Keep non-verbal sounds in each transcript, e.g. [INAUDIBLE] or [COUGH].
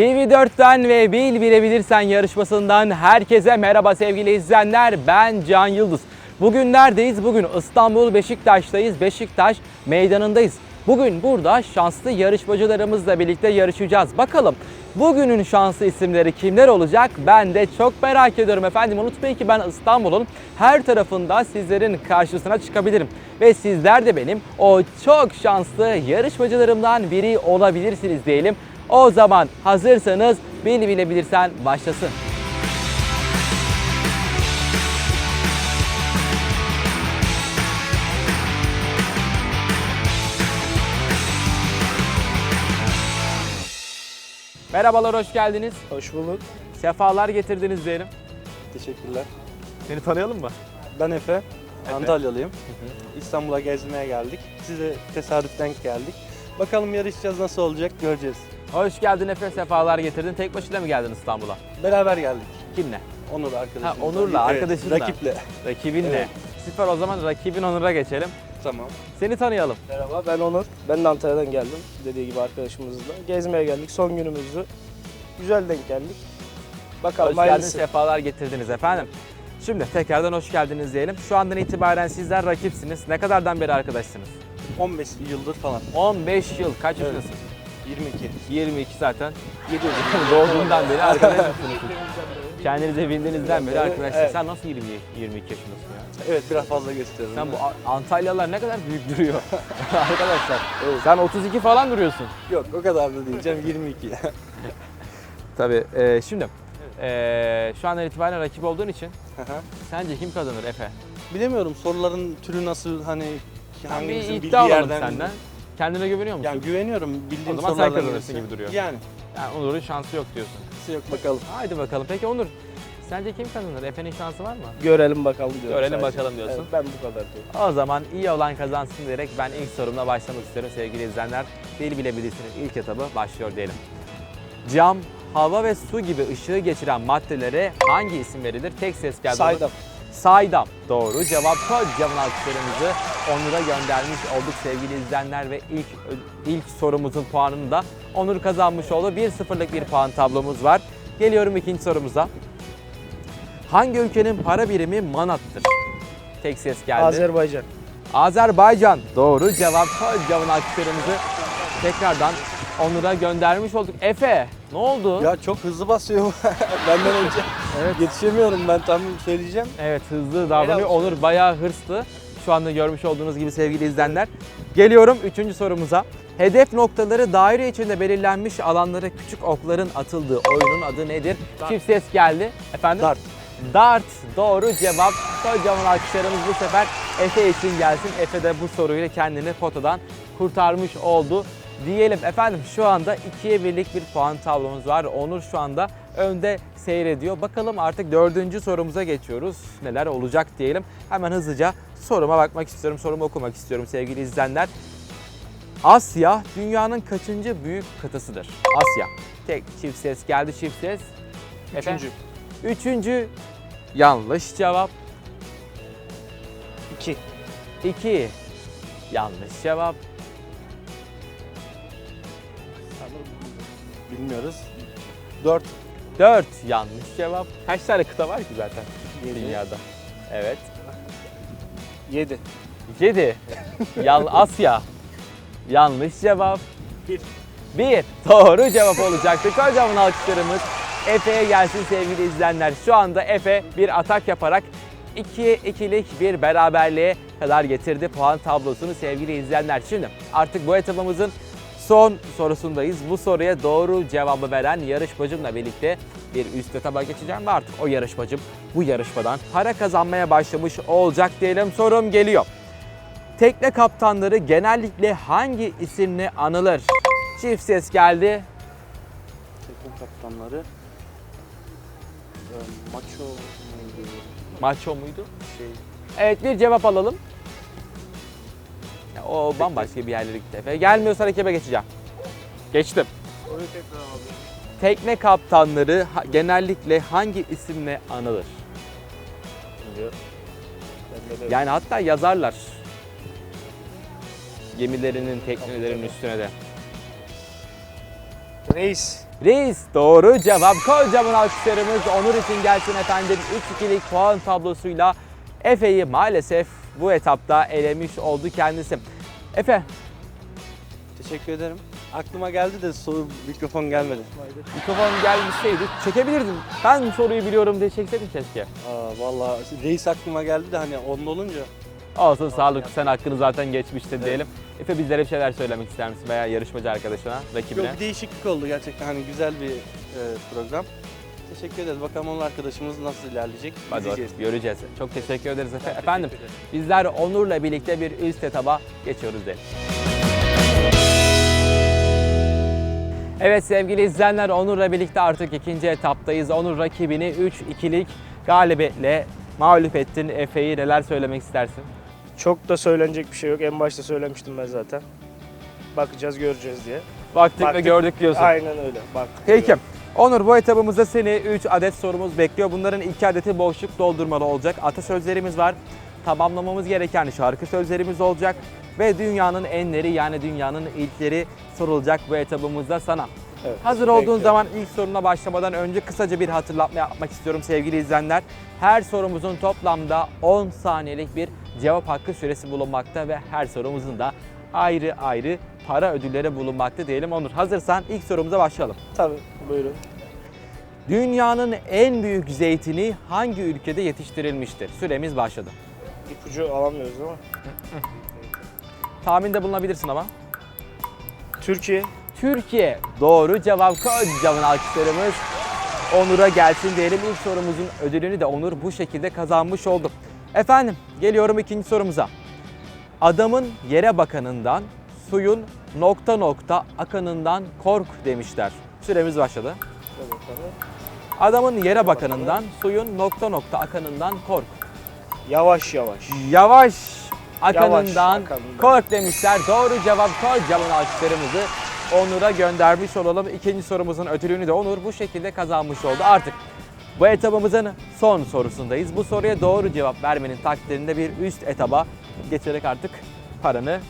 TV4'ten ve Bil Bilebilirsen yarışmasından herkese merhaba sevgili izleyenler. Ben Can Yıldız. Bugün neredeyiz? Bugün İstanbul Beşiktaş'tayız. Beşiktaş meydanındayız. Bugün burada şanslı yarışmacılarımızla birlikte yarışacağız. Bakalım bugünün şanslı isimleri kimler olacak? Ben de çok merak ediyorum efendim. Unutmayın ki ben İstanbul'un her tarafında sizlerin karşısına çıkabilirim. Ve sizler de benim o çok şanslı yarışmacılarımdan biri olabilirsiniz diyelim. O zaman hazırsanız Bil Bilebilirsen başlasın. Merhabalar, hoş geldiniz. Hoş bulduk. Sefalar getirdiniz diyelim. Teşekkürler. Seni tanıyalım mı? Ben Efe. Antalyalıyım. İstanbul'a gezmeye geldik. Size tesadüf denk geldik. Bakalım yarışacağız nasıl olacak göreceğiz. Hoş geldin Efe, sefalar getirdin. Tek başına mı geldin İstanbul'a? Beraber geldik. Kimle? Onur arkadaşımla. Ha, Onur'la, arkadaşınla. Rakiple. Rakibinle. Evet. Süper o zaman rakibin Onur'a geçelim. Tamam. Seni tanıyalım. Merhaba ben Onur. Ben de Antalya'dan geldim. Dediği gibi arkadaşımızla. Gezmeye geldik. Son günümüzü. Güzel denk geldik. Bakalım Hoş geldiniz, hayırlısı. sefalar getirdiniz efendim. Şimdi tekrardan hoş geldiniz diyelim. Şu andan itibaren sizler rakipsiniz. Ne kadardan beri arkadaşsınız? 15 yıldır falan. 15 yıl. Kaç Evet. yaşındasın? 22. 22 zaten. 7 yıl. [LAUGHS] Doğduğundan beri arkadaşsınız. [LAUGHS] Kendinize bildiğinizden beri Evet, arkadaşlar. evet. Sen nasıl 20, 22 yaşındasın ya? Evet biraz fazla gösteriyorum. Sen bu A- Antalyalılar ne kadar büyük duruyor [LAUGHS] arkadaşlar. Sen 32 falan duruyorsun. Yok o kadar da diyeceğim 22. [LAUGHS] Tabii e, şimdi e, şu andan itibaren rakip olduğun için sence kim kazanır Efe? Bilemiyorum soruların türü nasıl hani bir hangimizin bildiği alalım yerden. senden. Kendine güveniyor musun? Yani güveniyorum bildiğim O zaman sen sorulardan kazanırsın gibi duruyor. Yani. Yani Onur'un şansı yok diyorsun. Yok bakalım. Haydi bakalım. Peki Onur, sence kim kazanır? Efe'nin şansı var mı? Görelim bakalım diyorum. Görelim sadece. bakalım diyorsun. Evet, ben bu kadar diyorum. O zaman iyi olan kazansın diyerek ben ilk sorumla başlamak istiyorum sevgili izleyenler. Bil bilebilirsiniz ilk etabı başlıyor diyelim. Cam, hava ve su gibi ışığı geçiren maddelere hangi isim verilir? Tek ses geldi. Saydam. Saydam. Doğru cevap. Kocaman alkışlarımızı Onur'a göndermiş olduk sevgili izleyenler ve ilk ilk sorumuzun puanını da Onur kazanmış oldu. 1-0'lık bir puan tablomuz var. Geliyorum ikinci sorumuza. Hangi ülkenin para birimi manattır? Tek ses geldi. Azerbaycan. Azerbaycan. Doğru cevap. Kocaman alkışlarımızı tekrardan Onur'a göndermiş olduk. Efe ne oldu? Ya çok hızlı basıyor [LAUGHS] benden önce. Evet. Yetişemiyorum ben tam söyleyeceğim. Evet hızlı davranıyor. Onur bayağı hırslı. Şu anda görmüş olduğunuz gibi sevgili izleyenler. Geliyorum üçüncü sorumuza. Hedef noktaları daire içinde belirlenmiş alanlara küçük okların atıldığı oyunun adı nedir? Çift ses geldi. Efendim? Dart. Dart. Doğru cevap. Kocaman alkışlarımız bu sefer Efe için gelsin. Efe de bu soruyla kendini potadan kurtarmış oldu. Diyelim efendim şu anda ikiye birlik bir puan tablomuz var. Onur şu anda önde seyrediyor. Bakalım artık dördüncü sorumuza geçiyoruz. Neler olacak diyelim. Hemen hızlıca soruma bakmak istiyorum. Sorumu okumak istiyorum sevgili izleyenler. Asya dünyanın kaçıncı büyük kıtasıdır? Asya. Tek çift ses geldi çift ses. Efe? Üçüncü. Üçüncü yanlış cevap. 2. 2 yanlış cevap. Bilmiyoruz. 4. 4 yanlış cevap. Kaç tane kıta var ki zaten Yedi. dünyada? Evet. 7. 7 Yan Asya. Yanlış cevap. Bir. 1 doğru cevap olacaktı. Kocaman alkışlarımız Efe'ye gelsin sevgili izleyenler. Şu anda Efe bir atak yaparak 2'ye 2'lik bir beraberliğe kadar getirdi puan tablosunu sevgili izleyenler. Şimdi artık bu etabımızın son sorusundayız. Bu soruya doğru cevabı veren yarışmacımla birlikte bir üst etaba geçeceğim ve artık o yarışmacım bu yarışmadan para kazanmaya başlamış olacak diyelim. Sorum geliyor. Tekne kaptanları genellikle hangi isimle anılır? Çift ses geldi. Teknik kaptanları. Ee, Maço muydu? Maço muydu? Şey. Evet bir cevap alalım. Ya, O bambaşka bir yerlere gitti Efe. Gelmiyorsa rakibe geçeceğim. Geçtim. Tekne kaptanları ha- genellikle hangi isimle anılır? Yani hatta yazarlar. Gemilerinin, teknelerinin üstüne de. Reis. Reis doğru cevap. Kocaman alkışlarımız Onur için gelsin efendim. 3-2'lik puan tablosuyla Efe'yi maalesef bu etapta elemiş oldu kendisi. Efe, Teşekkür ederim. Aklıma geldi de soru mikrofon gelmedi. mikrofon gelmişseydi çekebilirdin. Ben soruyu biliyorum diye çekseydin keşke. Aa vallahi reis aklıma geldi de hani onda olunca Olsun sağlık sen hakkını zaten geçmiştin diyelim. Efe bizlere bir şeyler söylemek ister misin veya yarışmacı arkadaşına, rakibine? Yok bir değişiklik oldu gerçekten hani güzel bir e, program. Teşekkür ederiz. Bakalım onun arkadaşımız nasıl ilerleyecek. Hadi İzleyeceğiz. göreceğiz. Çok teşekkür ederiz Efe. teşekkür Efendim ederim. bizler Onur'la birlikte bir üst etaba geçiyoruz diyelim. Evet sevgili izleyenler Onur'la birlikte artık ikinci etaptayız. Onur rakibini 3-2'lik galibiyetle mağlup ettin. Efe'yi neler söylemek istersin? Çok da söylenecek bir şey yok. En başta söylemiştim ben zaten. Bakacağız, göreceğiz diye. Baktık, ve Baktık. gördük diyorsun. Aynen öyle. Baktık. Peki. Onur bu etabımızda seni 3 adet sorumuz bekliyor. Bunların 2 adeti boşluk doldurmalı olacak. Atasözlerimiz var. Tamamlamamız gereken şarkı sözlerimiz olacak. Ve dünyanın enleri yani dünyanın ilkleri sorulacak bu etabımızda sana. Evet, Hazır olduğun bekliyorum. zaman ilk soruna başlamadan önce kısaca bir hatırlatma yapmak istiyorum sevgili izleyenler. Her sorumuzun toplamda 10 saniyelik bir cevap hakkı süresi bulunmakta ve her sorumuzun da ayrı ayrı para ödülleri bulunmakta diyelim. Onur hazırsan ilk sorumuza başlayalım. Tabii, buyurun. Dünyanın en büyük zeytini hangi ülkede yetiştirilmiştir? Süremiz başladı. İpucu alamıyoruz ama. Tahminde bulunabilirsin ama. Türkiye. Türkiye. Doğru cevap. Kocaman alkışlarımız Onur'a gelsin diyelim. İlk sorumuzun ödülünü de Onur bu şekilde kazanmış oldu. Efendim geliyorum ikinci sorumuza. Adamın yere bakanından, suyun nokta nokta akanından kork demişler. Süremiz başladı. Adamın yere bakanından, suyun nokta nokta akanından kork. Yavaş yavaş. Yavaş akınından akınından. kork demişler. Doğru cevap kocaman alkışlarımızı Onur'a göndermiş olalım. İkinci sorumuzun ödülünü de Onur bu şekilde kazanmış oldu. Artık bu etabımızın son sorusundayız. Bu soruya doğru cevap vermenin takdirinde bir üst etaba geçerek artık paranı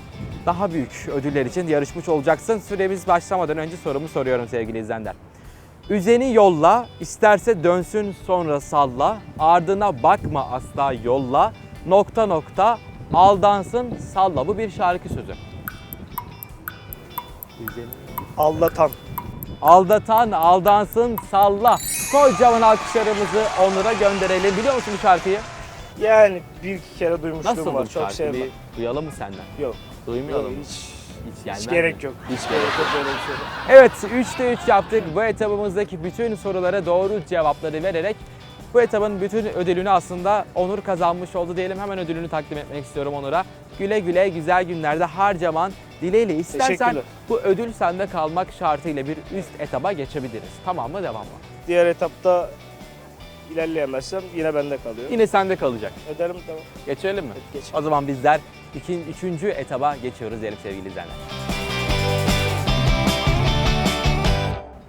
daha büyük ödüller için yarışmış olacaksın. Süremiz başlamadan önce sorumu soruyorum sevgili izleyenler. Üzeni yolla, isterse dönsün sonra salla, ardına bakma asla yolla, nokta nokta aldansın salla. Bu bir şarkı sözü. Aldatan. Aldatan aldansın salla. Kocaman alkışlarımızı Onur'a gönderelim. Biliyor musun bu şarkıyı? Yani bir iki kere duymuşluğum Nasıl var. bu Çok şarkı? sevmem. Bir duyalım mı senden? Yok. Mı? hiç, Hiç, hiç gerek yok. Hiç gerek yok böyle bir şey. Evet 3'te 3 yaptık. Bu etabımızdaki bütün sorulara doğru cevapları vererek bu etabın bütün ödülünü aslında Onur kazanmış oldu diyelim. Hemen ödülünü takdim etmek istiyorum Onur'a. Güle güle güzel günlerde harcaman dileğiyle istersen bu ödül sende kalmak şartıyla bir üst etaba geçebiliriz. Tamam mı? Devam mı? Diğer etapta ilerleyemezsem yine bende kalıyor. Yine sende kalacak. Öderim tamam. Geçelim mi? Geç. O zaman bizler iki, üçüncü etaba geçiyoruz diyelim sevgili izleyenler.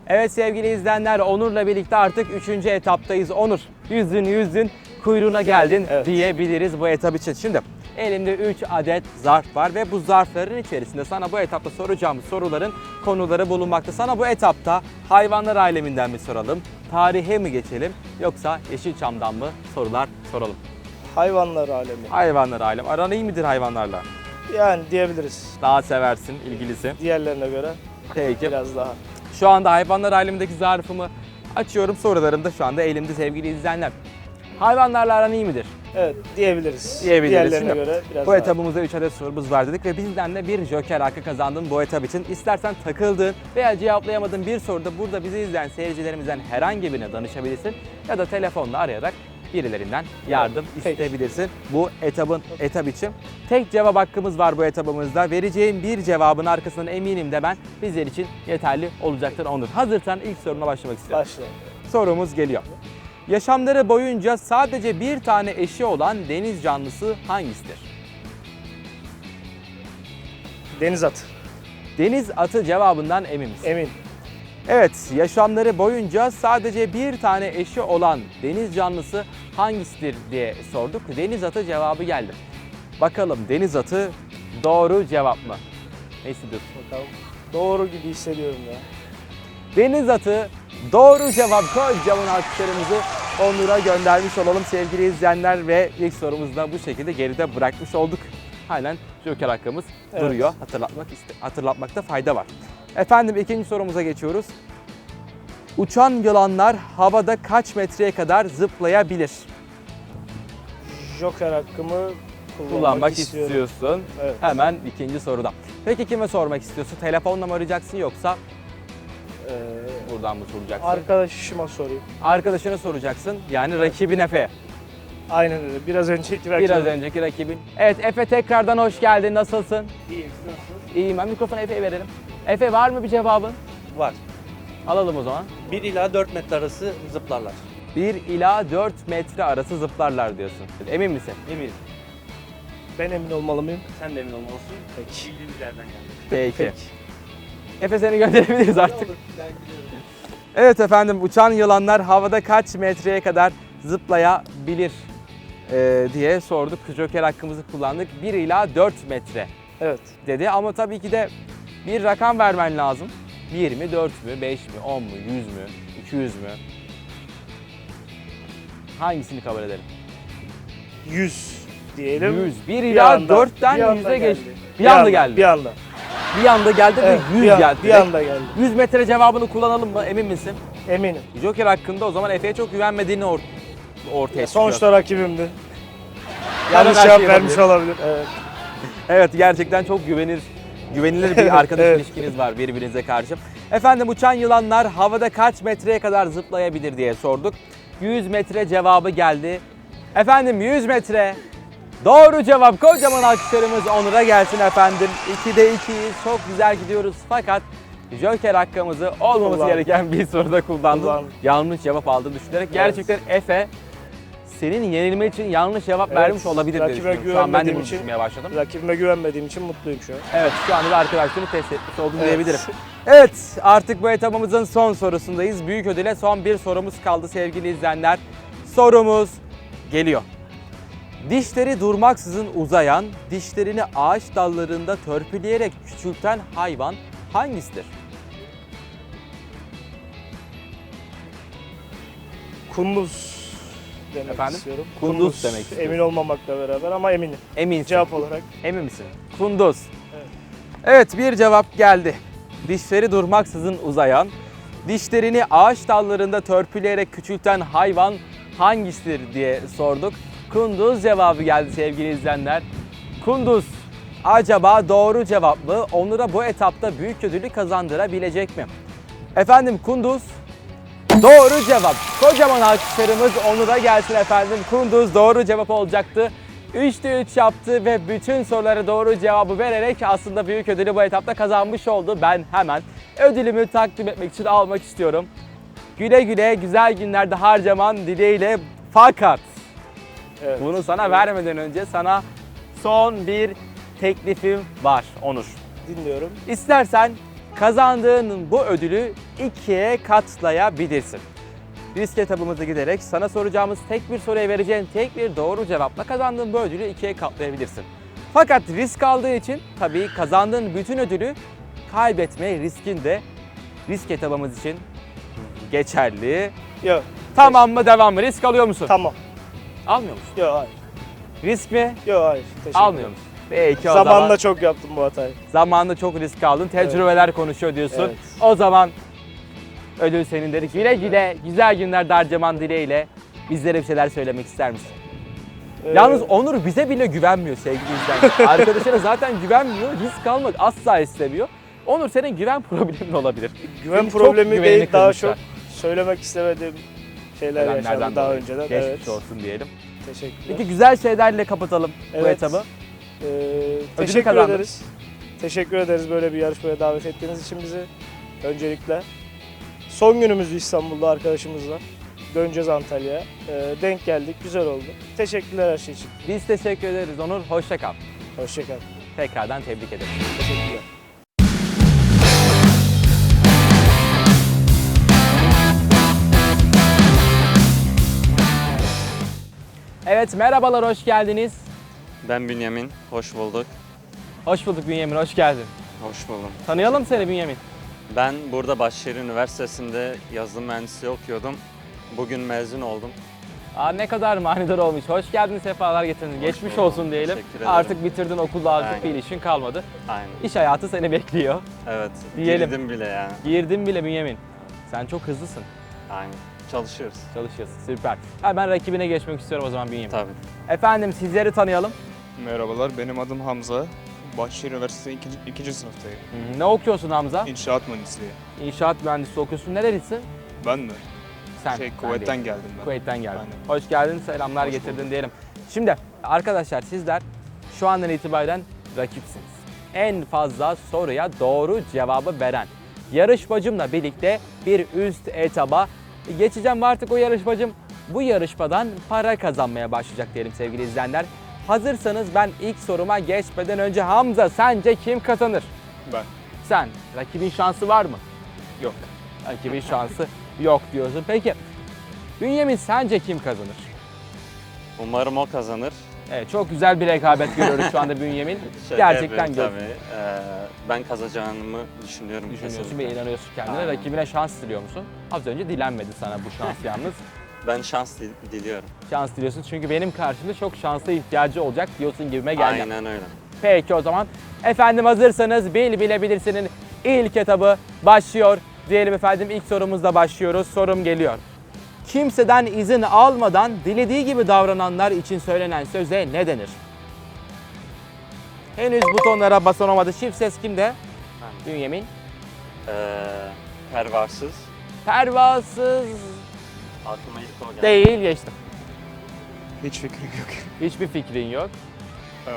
Evet sevgili izleyenler Onur'la birlikte artık üçüncü etaptayız. Onur yüzün yüzün kuyruğuna geldin Evet. diyebiliriz bu etap için. Şimdi elimde 3 adet zarf var ve bu zarfların içerisinde sana bu etapta soracağımız soruların konuları bulunmakta. Sana bu etapta hayvanlar aleminden mi soralım, tarihe mi geçelim yoksa Yeşilçam'dan mı sorular soralım? Hayvanlar alemi. Hayvanlar alem. Aran iyi midir hayvanlarla? Yani diyebiliriz. Daha seversin, ilgilisi. Diğerlerine göre Peki. biraz daha. Şu anda hayvanlar alemindeki zarfımı açıyorum. Sorularım da şu anda elimde sevgili izleyenler. Hayvanlarla aran iyi midir? Evet diyebiliriz. Diyebiliriz. Diğerlerine Şimdi göre biraz Bu daha. etabımızda 3 adet sorumuz var dedik ve bizden de bir joker hakkı kazandın bu etap için. İstersen takıldığın veya cevaplayamadığın bir soruda burada bizi izleyen seyircilerimizden herhangi birine danışabilirsin ya da telefonla arayarak birilerinden yardım Peki. isteyebilirsin. Bu etabın etap için tek cevap hakkımız var bu etabımızda. Vereceğim bir cevabın arkasından eminim de ben bizler için yeterli olacaktır Onur. Hazırsan ilk soruna başlamak istiyorum. Başlayalım. Sorumuz geliyor. Yaşamları boyunca sadece bir tane eşi olan deniz canlısı hangisidir? Deniz atı. Deniz atı cevabından emin misin? Emin. Evet, yaşamları boyunca sadece bir tane eşi olan deniz canlısı hangisidir diye sorduk. Deniz atı cevabı geldi. Bakalım deniz atı doğru cevap mı? Ne hissediyorsun? Bakalım. Doğru gibi hissediyorum ya. deniz atı doğru cevap. Kocaman alkışlarımızı Onur'a göndermiş olalım sevgili izleyenler ve ilk sorumuzu da bu şekilde geride bırakmış olduk. Halen Joker hakkımız Evet. duruyor. Hatırlatmak iste- hatırlatmakta fayda var. Efendim ikinci sorumuza geçiyoruz. Uçan yılanlar havada kaç metreye kadar zıplayabilir? Joker hakkımı kullanmak, Kullanmak istiyorum. istiyorsun. Evet. Hemen ikinci soruda. Peki kime sormak istiyorsun? Telefonla mı arayacaksın yoksa Ee, buradan mı soracaksın? arkadaşıma sorayım. Arkadaşına soracaksın. Yani rakibin Efe. Aynen öyle. Biraz önceki rakibim. Biraz önceki rakibin. Evet Efe tekrardan hoş geldin. Nasılsın? İyiyim, siz nasılsınız? İyiyim ben. Mikrofonu Efe'ye verelim. Efe var mı bir cevabın? Var. Alalım o zaman. 1 ila 4 metre arası zıplarlar. 1 ila 4 metre arası zıplarlar diyorsun. Emin misin? Eminim. Ben emin olmalı mıyım? Sen de emin olmalısın. Peki. Bildiğimiz yerden geldik. Peki. Peki. Efe seni gönderebiliriz artık. Evet efendim uçan yılanlar havada kaç metreye kadar zıplayabilir ee, diye sorduk. Joker hakkımızı kullandık. 1 ila 4 metre Evet. dedi ama tabii ki de bir rakam vermen lazım. 1 mi, 4 mü, 5 mi, 10 mu, 100 mü, 200 mü? Hangisini kabul edelim? 100 diyelim. 100. 1 ila anda- 4'ten bir anda 100'e geldi. geçti. Bir anda geldi. Bir anda. Bir anda geldi Evet, ve 100 bir, an- geldi. bir anda geldi. 100 metre cevabını kullanalım mı? Emin misin? Eminim. Joker hakkında o zaman Efe'ye çok güvenmediğini or- ortaya çıkıyor. Sonuçta rakibimdi. Yanlış cevap şey vermiş olabilir. olabilir. Evet. Evet gerçekten çok güvenir güvenilir bir [LAUGHS] arkadaş Evet. ilişkiniz var birbirinize karşı. Efendim uçan yılanlar havada kaç metreye kadar zıplayabilir diye sorduk. 100 metre cevabı geldi. Efendim 100 metre. Doğru cevap. Kocaman alkışlarımız Onur'a gelsin efendim. 2'de 2'yiz. Çok güzel gidiyoruz. Fakat Joker hakkımızı olmaması Kullandım. gereken bir soruda kullandım. Kullandım. Yanlış cevap aldığını düşünerek. Gerçekten Efe senin yenilme için yanlış cevap Evet, vermiş olabilir diye düşünüyorum. Şu an ben de bunu için- düşünmeye başladım. Rakibime güvenmediğim için mutluyum şu an. Evet şu anda da arkadaşlarını test etmiş oldum Evet. diyebilirim. [LAUGHS] Evet artık bu etabımızın son sorusundayız. Büyük ödüle son bir sorumuz kaldı sevgili izleyenler. Sorumuz geliyor. Dişleri durmaksızın uzayan, dişlerini ağaç dallarında törpüleyerek küçülten hayvan hangisidir? Kunduz demek Efendim? istiyorum. Kunduz demek istiyorsun. Emin olmamakla beraber ama eminim. Eminsin. Cevap olarak. Emin misin? Kunduz. Evet. Evet bir cevap geldi. Dişleri durmaksızın uzayan, dişlerini ağaç dallarında törpüleyerek küçülten hayvan hangisidir diye sorduk. Kunduz cevabı geldi sevgili izleyenler. Kunduz acaba doğru cevap mı? Onur'a bu etapta büyük ödülü kazandırabilecek mi? Efendim Kunduz Doğru cevap. Kocaman alkışlarımız Onur'a gelsin efendim. Kunduz doğru cevap olacaktı. 3'te 3 yaptı ve bütün sorulara doğru cevabı vererek aslında büyük ödülü bu etapta kazanmış oldu. Ben hemen ödülümü takdim etmek için almak istiyorum. Güle güle güzel günlerde harcaman dileğiyle fakat Evet. bunu sana vermeden önce sana son bir teklifim var Onur. Dinliyorum. İstersen kazandığın bu ödülü ikiye katlayabilirsin. Risk etabımıza giderek sana soracağımız tek bir soruya vereceğin tek bir doğru cevapla kazandığın bu ödülü ikiye katlayabilirsin. Fakat risk aldığı için tabii kazandığın bütün ödülü kaybetme riskin de risk etabımız için geçerli. Yok. Tamam mı devam mı? Risk alıyor musun? Tamam. Almıyor musun? Yok hayır. Risk mi? Yok hayır. Teşekkür Almıyor ederim. musun? Peki o Zamanında zaman. çok yaptım bu hatayı. Zamanında çok risk aldın. Tecrübeler konuşuyor diyorsun. Evet. O zaman ödül senin dedik. Güle güle güzel günlerde harcaman dileğiyle bizlere bir şeyler söylemek ister misin? Ee, Yalnız Onur bize bile güvenmiyor sevgili izleyenler. [LAUGHS] Arkadaşına zaten güvenmiyor. Risk almak asla istemiyor. Onur senin güven problemin olabilir. güven çok problemi güvenini değil daha kırmışlar. çok söylemek istemediğim şeyler yaşandı daha dolayı. önceden. Geçmiş evet. olsun diyelim. Teşekkürler. Peki güzel şeylerle kapatalım bu Evet. etabı. Ee, teşekkür kazandın. ederiz. Teşekkür ederiz böyle bir yarışmaya davet ettiğiniz için bizi. Öncelikle. Son günümüzü İstanbul'da arkadaşımızla. Döneceğiz Antalya'ya. Ee, denk geldik. Güzel oldu. Teşekkürler her şey için. Biz teşekkür ederiz Onur. Hoşça kal. Hoşçakalın. Tekrardan tebrik ederim. Teşekkürler. Evet merhabalar hoş geldiniz. Ben Bünyamin, hoş bulduk. Hoş bulduk Bünyamin hoş geldin. Hoş buldum. Tanıyalım seni Bünyamin. Ben burada Başşehir Üniversitesi'nde yazılım mühendisliği okuyordum. Bugün mezun oldum. Aa, ne kadar manidar olmuş. Hoş geldin, sefalar getirdin. Geçmiş buldum, olsun diyelim. Artık bitirdin okulda artık Aynen. bir işin kalmadı. Aynen. İş hayatı seni bekliyor. Evet. Diyelim. Girdim bile yani. Girdin bile Bünyamin. Sen çok hızlısın. Aynen. Çalışıyoruz. Çalışıyorsun. Süper. Ha, ben rakibine geçmek istiyorum o zaman Bünyamin. Tabii. Efendim sizleri tanıyalım. Merhabalar, benim adım Hamza. Bahçeşehir Üniversitesi 2. ikinci sınıftayım. Hı, Ne okuyorsun Hamza? İnşaat mühendisliği. İnşaat mühendisliği okuyorsun. Nerelisin? Ben mi? Sen. Şey, Kuveyt'ten değil. geldim ben. Kuveyt'ten geldin. Aynen. Hoş geldin, selamlar Hoş getirdin bulduk. diyelim. Şimdi arkadaşlar sizler şu andan itibaren rakipsiniz. En fazla soruya doğru cevabı veren yarışmacımla birlikte bir üst etaba geçeceğim ve artık o yarışmacım bu yarışmadan para kazanmaya başlayacak diyelim sevgili izleyenler. Hazırsanız ben ilk soruma geçmeden önce Hamza sence kim kazanır? Ben. Sen. Rakibin şansı var mı? Yok. Rakibin şansı yok diyorsun. Peki Bünyamin sence kim kazanır? Umarım o kazanır. Evet çok güzel bir rekabet görüyoruz şu anda Bünyamin. [LAUGHS] Şaka Gerçekten yapıyorum göz tabii. Ee, ben kazanacağımı düşünüyorum. düşünüyorsun kesinlikle. ve inanıyorsun kendine. Aynen. Rakibine şans diliyor musun? Az önce dilenmedi sana bu şans [LAUGHS] yalnız. Ben şans dil- diliyorum. Şans diliyorsun çünkü benim karşımda çok şanslı ihtiyacı olacak diyorsun gibime geldi. Aynen öyle. Peki o zaman efendim hazırsanız bil bilebilirsinin ilk etabı başlıyor. Diyelim efendim ilk sorumuzla başlıyoruz. Sorum geliyor. Kimseden izin almadan dilediği gibi davrananlar için söylenen söze ne denir? Henüz butonlara basan olmadı. Çift ses kimde? Bünyamin. Ee, pervasız. Pervasız Aklıma ilk o geldi. değil geçtim. Hiç fikrim yok. Hiçbir fikrin yok. Ee,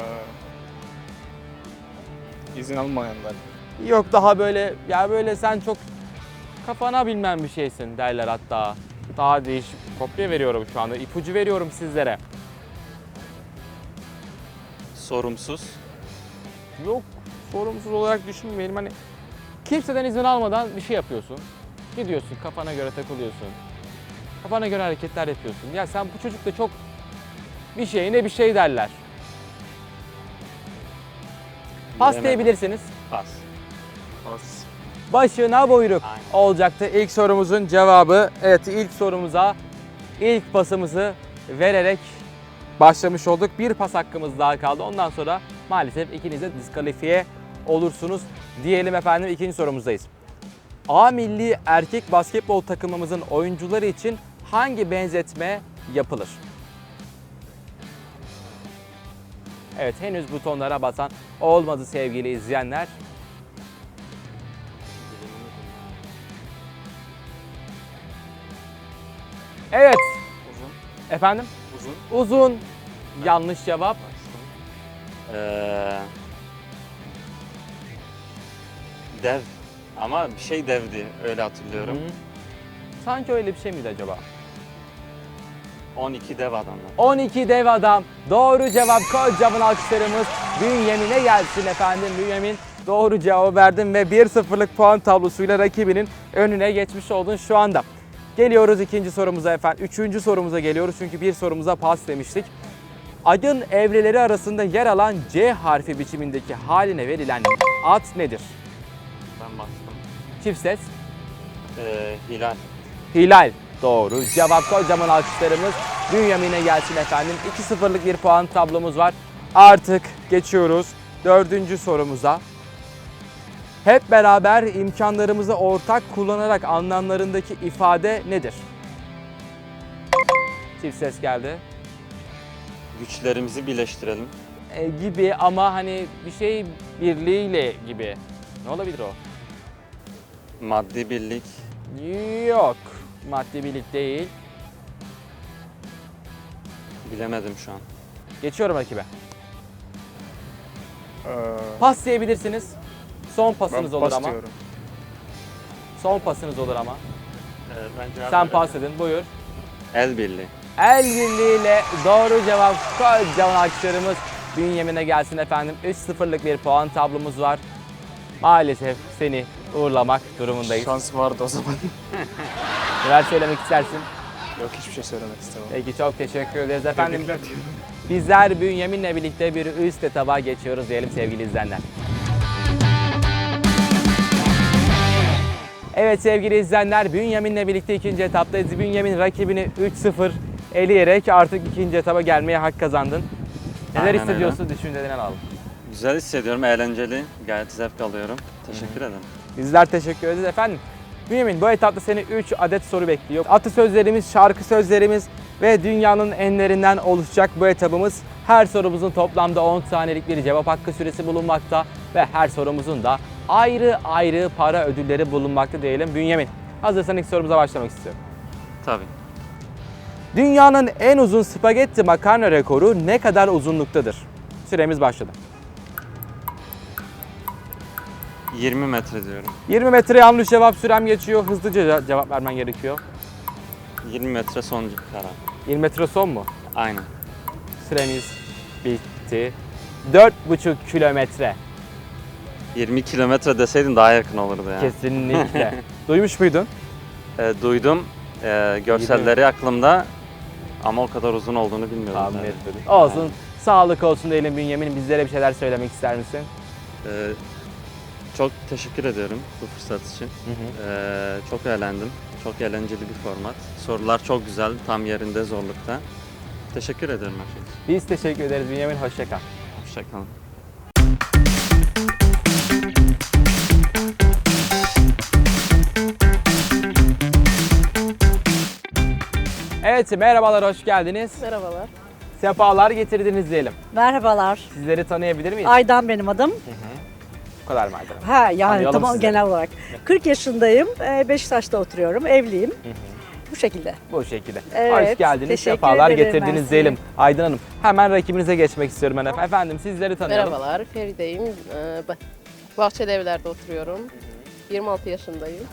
izin almayanlar. Yok daha böyle ya böyle sen çok kafana bilmem bir şeysin derler hatta. Daha değişik kopya veriyorum şu anda. ipucu veriyorum sizlere. Sorumsuz. Yok sorumsuz olarak düşünmeyelim. Hani kimseden izin almadan bir şey yapıyorsun. Gidiyorsun kafana göre takılıyorsun. Kafana göre hareketler yapıyorsun. Ya sen bu çocuk da çok bir şey ne bir şey derler. Pas Bilemedim. diyebilirsiniz. Pas. Az. Başına buyruk Aynen. olacaktı. İlk sorumuzun cevabı evet ilk sorumuza ilk pasımızı vererek başlamış olduk. Bir pas hakkımız daha kaldı. Ondan sonra maalesef ikiniz de diskalifiye olursunuz diyelim efendim. ikinci sorumuzdayız. A milli erkek basketbol takımımızın oyuncuları için hangi benzetme yapılır? Evet henüz butonlara basan olmadı sevgili izleyenler. Evet. Uzun. Efendim? Uzun. Uzun. Yanlış cevap. Ee, dev. Ama bir şey devdi. Öyle hatırlıyorum. Hı. Sanki öyle bir şey miydi acaba? 12 dev adamlar. 12 dev adam. Doğru cevap. Kocaman alkışlarımız Bünyamin'e gelsin efendim. Bünyamin doğru cevabı verdin ve 1-0'lık puan tablosuyla rakibinin önüne geçmiş oldun şu anda. Geliyoruz ikinci sorumuza efendim. Üçüncü sorumuza geliyoruz çünkü bir sorumuza pas demiştik. Adın evreleri arasında yer alan C harfi biçimindeki haline verilen ad nedir? Ben bastım. Çift ses. Ee, Hilal. Hilal. Doğru. Cevap kocaman alkışlarımız Bünyamin'e gelsin efendim. 2-0'lık bir puan tablomuz var. Artık geçiyoruz dördüncü sorumuza. Hep beraber imkanlarımızı ortak kullanarak anlamlarındaki ifade nedir? Çift ses geldi. Güçlerimizi birleştirelim. E, gibi ama hani bir şey birliğiyle gibi. Ne olabilir o? Maddi birlik. Yok. Maddi birlik değil. Bilemedim şu an. Geçiyorum rakibe. Ee, Pas diyebilirsiniz. Son pasınız ben olur pas ama. diyorum. Son pasınız olur ama. Ee, ben Sen pas edin buyur. El birliği. El birliğiyle doğru cevap kocaman alkışlarımız Bünyamin'e gelsin efendim. 3-0'lık bir puan tablomuz var. Maalesef seni uğurlamak durumundayız. Şans vardı o zaman. [LAUGHS] Neler söylemek istersin? yok hiçbir şey söylemek istemem. Peki çok teşekkür ederiz efendim. Bizler Bünyamin'le birlikte bir üst etaba geçiyoruz diyelim sevgili izleyenler. Evet sevgili izleyenler Bünyamin'le birlikte ikinci etaptayız. Bünyamin rakibini 3-0 eleyerek artık ikinci etaba gelmeye hak kazandın. Neler Aynen hissediyorsun düşüncelerini alalım. Güzel hissediyorum, eğlenceli. Gayet zevk alıyorum. Teşekkür ederim. Bizler teşekkür ederiz efendim. Bünyamin bu etapta seni 3 adet soru bekliyor. Atasözlerimiz, şarkı sözlerimiz ve dünyanın enlerinden oluşacak bu etabımız. Her sorumuzun toplamda 10 saniyelik bir cevap hakkı süresi bulunmakta ve her sorumuzun da ayrı ayrı para ödülleri bulunmakta diyelim. Bünyamin hazırsan ilk sorumuza başlamak istiyorum. Tabii. Dünyanın en uzun spagetti makarna rekoru ne kadar uzunluktadır? Süremiz başladı. 20 metre diyorum. 20 metre yanlış cevap sürem geçiyor. Hızlıca ce- cevap vermen gerekiyor. 20 metre son karar. 20 metre son mu? Aynen. Süremiz bitti. 4,5 kilometre. 20 kilometre deseydin daha yakın olurdu yani. Kesinlikle. [LAUGHS] Duymuş muydun? Ee, duydum. Ee, görselleri aklımda ama o kadar uzun olduğunu bilmiyordum. Tahmin tabii. etmedim. Olsun. Sağlık olsun diyelim Bünyamin. Bizlere bir şeyler söylemek ister misin? Ee, çok teşekkür ediyorum bu fırsat için. Ee, çok eğlendim. Çok eğlenceli bir format. Sorular çok güzel, tam yerinde zorlukta. Teşekkür ederim. Biz teşekkür ederiz Bünyamin. Hoşça kal. Hoşçakalın. Evet merhabalar hoş geldiniz. Merhabalar. Sefalar getirdiniz diyelim. Merhabalar. Sizleri tanıyabilir miyiz? Aydan benim adım. Bu kadar mı Aydın? Ha yani tamam sizi. genel olarak. 40 yaşındayım. Ee, Beşiktaş'ta oturuyorum. Evliyim. Bu şekilde. Bu şekilde. Evet, Hoş geldiniz, teşekkür sefalar ederim, getirdiniz mersi. diyelim. Aydın Hanım, hemen rakibinize geçmek istiyorum ben efendim. Efendim sizleri tanıyalım. Merhabalar, Feride'yim. Ee, Bahçeli Evler'de oturuyorum. 26 yaşındayım.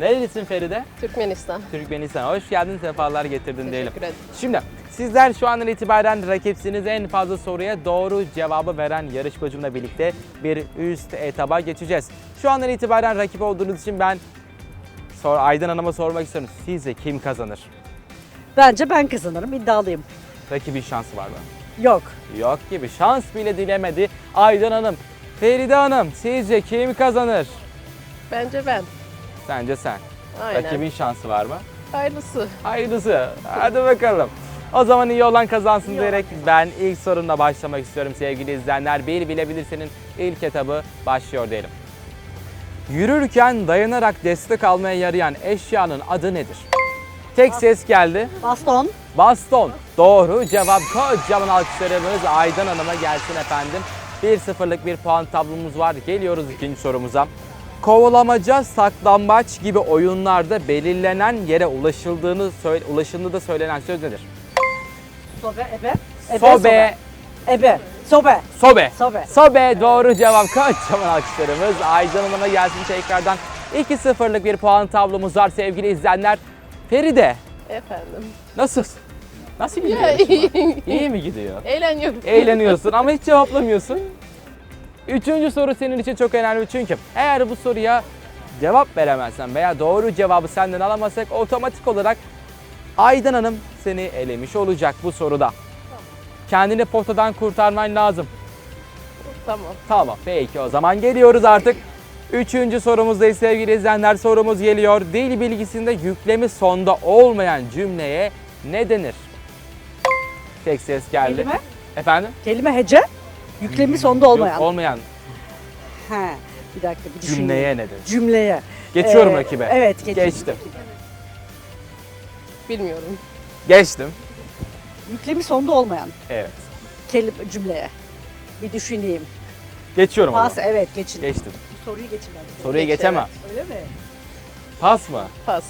Nerelisin Feride? Türkmenistan. Türkmenistan. Hoş geldin, sefalar getirdin diyelim. Teşekkür ederim. Şimdi sizler şu andan itibaren rakipsiniz en fazla soruya doğru cevabı veren yarışmacımla birlikte bir üst etaba geçeceğiz. Şu andan itibaren rakip olduğunuz için ben sor, Aydın Hanım'a sormak istiyorum. Sizce kim kazanır? Bence ben kazanırım. iddialıyım. Rakibin şansı var mı? Yok. Yok gibi. Şans bile dilemedi Aydın Hanım. Feride Hanım sizce kim kazanır? Bence ben. Sence sen. Aynen. Rakibin şansı var mı? Hayırlısı. Hayırlısı. Hadi bakalım. O zaman iyi olan kazansın diyerek ben ilk sorumla başlamak istiyorum sevgili izleyenler. Bir bilebilirsenin ilk etabı başlıyor diyelim. Yürürken dayanarak destek almaya yarayan eşyanın adı nedir? Tek ses geldi. Baston. Baston. Doğru cevap. Kocaman alkışlarımız Aydan Hanım'a gelsin efendim. 1-0'lık bir puan tablomuz var. Geliyoruz ikinci sorumuza. Kovalamaca, saklambaç gibi oyunlarda belirlenen yere ulaşıldığını söyle, ulaşıldığı söylenen söz nedir? Sobe. Ebe. Ebe. Sobe, Ebe. Sobe. sobe. Sobe. Sobe doğru cevap. Kocaman alkışlarımız Aydan Hanım'a gelsin tekrardan. 2-0'lık bir puan tablomuz var sevgili izleyenler. Feride Efendim. nasılsın? Nasıl gidiyor? Ya, iyi. İyi mi gidiyor? Eğleniyorum. Eğleniyorsun ama hiç cevaplamıyorsun. Üçüncü soru senin için çok önemli çünkü eğer bu soruya cevap veremezsen veya doğru cevabı senden alamazsak otomatik olarak Aydan Hanım seni elemiş olacak bu soruda. Kendini potadan kurtarman lazım. Tamam. Tamam peki o zaman geliyoruz artık. Üçüncü sorumuzdayız sevgili izleyenler. Sorumuz geliyor. Dil bilgisinde yüklemi sonda olmayan cümleye ne denir? Tek ses geldi. Kelime. Efendim? Kelime hece. Yüklemi sonda olmayan. Olmayan He. Bir dakika bir düşüneyim. cümleye ne denir? Cümleye. Geçiyorum Ee, rakibe. Evet geç. Geçtim. Bilmiyorum. Geçtim. Yüklemi sonda olmayan Evet. kelime cümleye. Bir düşüneyim. Geçiyorum o Pas evet geçin. Geçtim. Soruyu geçin. Soruyu Geç, geçemem. Öyle mi? Pas mı? Pas.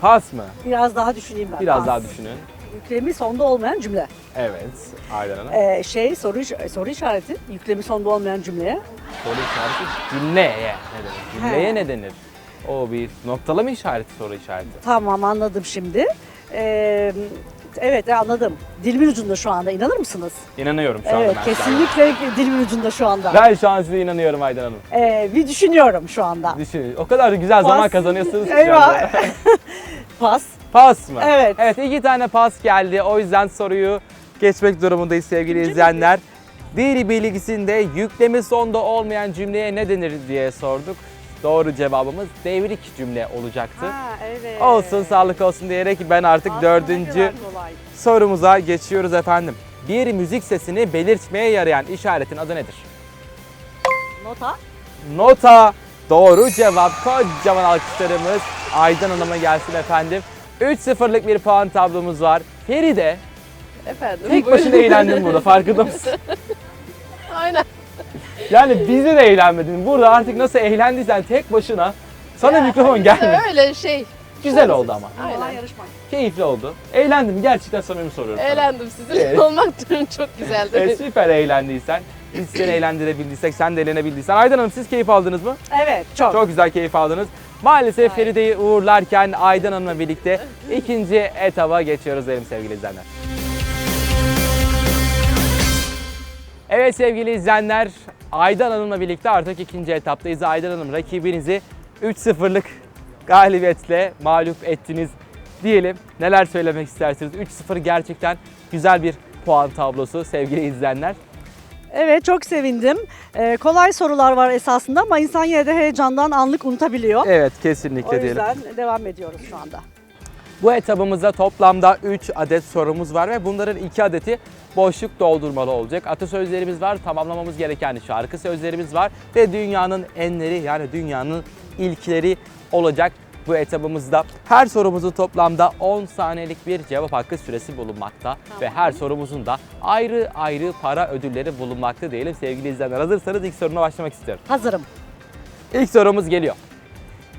Pas mı? Biraz daha düşüneyim ben. Biraz Pas. daha düşünün. Yüklemi sonda olmayan cümle. Evet. Aydan Hanım. Ee, şey soru iş- soru işareti yüklemi sonda olmayan cümleye. Soru işareti cümleye ne denir? Cümleye He. ne denir? O bir noktalama işareti soru işareti. Tamam anladım şimdi. Ee, evet anladım. Dilimin ucunda şu anda inanır mısınız? İnanıyorum şu anda evet ben size. kesinlikle dilimin ucunda şu anda. Ben şu an size inanıyorum Aydan Hanım. Ee, bir düşünüyorum şu anda. Düşünün. O kadar güzel zaman Pas. kazanıyorsunuz ki şu Eyvah. anda. [LAUGHS] [LAUGHS] Pas. Pas mı? Evet. Evet iki tane pas geldi. O yüzden soruyu geçmek durumundayız sevgili izleyenler. Dil bilgisinde yüklemi sonda olmayan cümleye ne denir diye sorduk. Doğru cevabımız devrik cümle olacaktı. Ha evet. Olsun sağlık olsun diyerek ben artık Aslında dördüncü sorumuza geçiyoruz efendim. Bir müzik sesini belirtmeye yarayan işaretin adı nedir? Nota. Nota. Doğru cevap. Kocaman alkışlarımız Aydan Hanım'a gelsin efendim. 3-0'lık bir puan tablomuz var. Feride Efendim. tek buyurun. başına eğlendin burada farkında [LAUGHS] mısın? Aynen. Yani bizi de eğlenmedin. Burada artık nasıl eğlendiysen tek başına sana Ya, mikrofon işte gelmedi. Öyle şey. Güzel oldu ama. Aynen. Aynen. yarışmak. Keyifli oldu. Eğlendim. Gerçekten samimi soruyorum sana. Eğlendim sizinle Evet. [LAUGHS] olmak durum çok güzeldi. E, süper eğlendiysen. Biz seni eğlendirebildiysek, sen de eğlenebildiysen. Aydan Hanım siz keyif aldınız mı? Evet çok. Çok güzel keyif aldınız. Maalesef Feride'yi uğurlarken Aydan Hanım'la birlikte ikinci etaba geçiyoruz derim sevgili izleyenler. Evet sevgili izleyenler, Aydan Hanım'la birlikte artık ikinci etaptayız. Aydan Hanım rakibinizi 3-0'lık galibiyetle mağlup ettiniz diyelim. Neler söylemek istersiniz? 3-0 gerçekten güzel bir puan tablosu sevgili izleyenler. Evet çok sevindim. Ee, kolay sorular var esasında ama insan yine de heyecandan anlık unutabiliyor. Evet o kesinlikle diyelim. yüzden devam ediyoruz şu anda. Bu etabımızda toplamda 3 adet sorumuz var ve bunların 2 adeti boşluk doldurmalı olacak. Atasözlerimiz var, tamamlamamız gereken şarkı sözlerimiz var ve dünyanın enleri yani dünyanın ilkleri olacak bu etabımızda. Her sorumuzun toplamda 10 saniyelik bir cevap hakkı süresi bulunmakta ve her sorumuzun da ayrı ayrı para ödülleri bulunmakta diyelim sevgili izleyenler. Hazırsanız ilk soruna başlamak istiyorum. Hazırım. İlk sorumuz geliyor.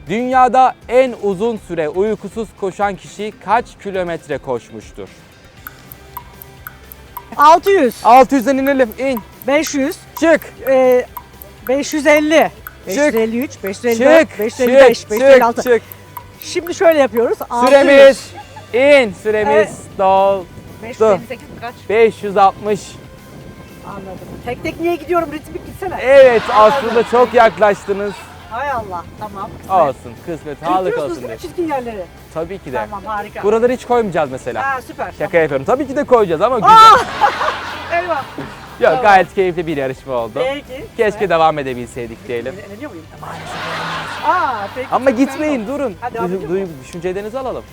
Dünyada en uzun süre uykusuz koşan kişi kaç kilometre koşmuştur? 600, 600'den inelim. in. 500, Çık. e, 550, Çık. 553, 554, Çık. 555, çık. 556. Çık. Şimdi şöyle yapıyoruz. 600, Süremiz in. Süremiz Evet. doldu. 558 kaç? 560. Anladım. Tek tek niye gidiyorum ritmik gitsene. Evet aslında çok yaklaştınız. Hay Allah tamam. Olsun kısmet sağlık olsun değil mi çizgin yerleri? Tabii ki de. Tamam harika. Buraları hiç koymayacağız mesela. Ha süper. Şaka yapıyorum. Tabii ki de koyacağız ama güzel. [LAUGHS] Eyvah. Yok gayet keyifli bir yarışma oldu. Peki. Keşke devam edebilseydik diyelim. Eleniyor muyum? Aa peki. Ama gitmeyin durun. Hadi ediyor duy- mu? düşüncelerinizi alalım.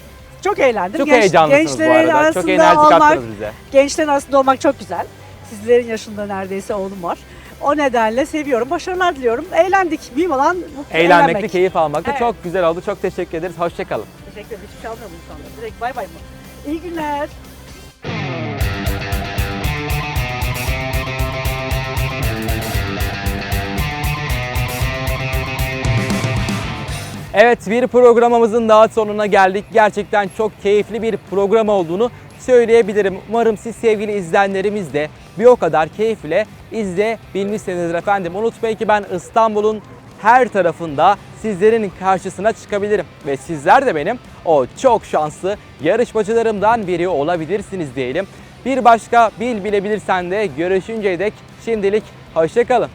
Çok eğlendim. Çok heyecanlısınız bu gençlerin arada. Çok arasında enerji olmak, bize. gençlerin arasında olmak çok güzel. Sizlerin yaşında neredeyse oğlum var. O nedenle seviyorum. Başarılar diliyorum. Eğlendik. Mühim olan mutlu Eğlenmekte, eğlenmek. keyif almakta Evet. çok güzel oldu. Çok teşekkür ederiz. Hoşçakalın. Teşekkür ederim. Hiçbir şey almıyorum anda. Direkt bay bay mı? İyi günler. Evet bir programımızın daha sonuna geldik. Gerçekten çok keyifli bir program olduğunu söyleyebilirim. Umarım siz sevgili izleyenlerimiz de bir o kadar keyifle izleyebilmişsinizdir efendim. Unutmayın ki ben İstanbul'un her tarafında sizlerin karşısına çıkabilirim. Ve sizler de benim o çok şanslı yarışmacılarımdan biri olabilirsiniz diyelim. Bir başka Bil Bilebilirsen de görüşünceye dek şimdilik hoşçakalın.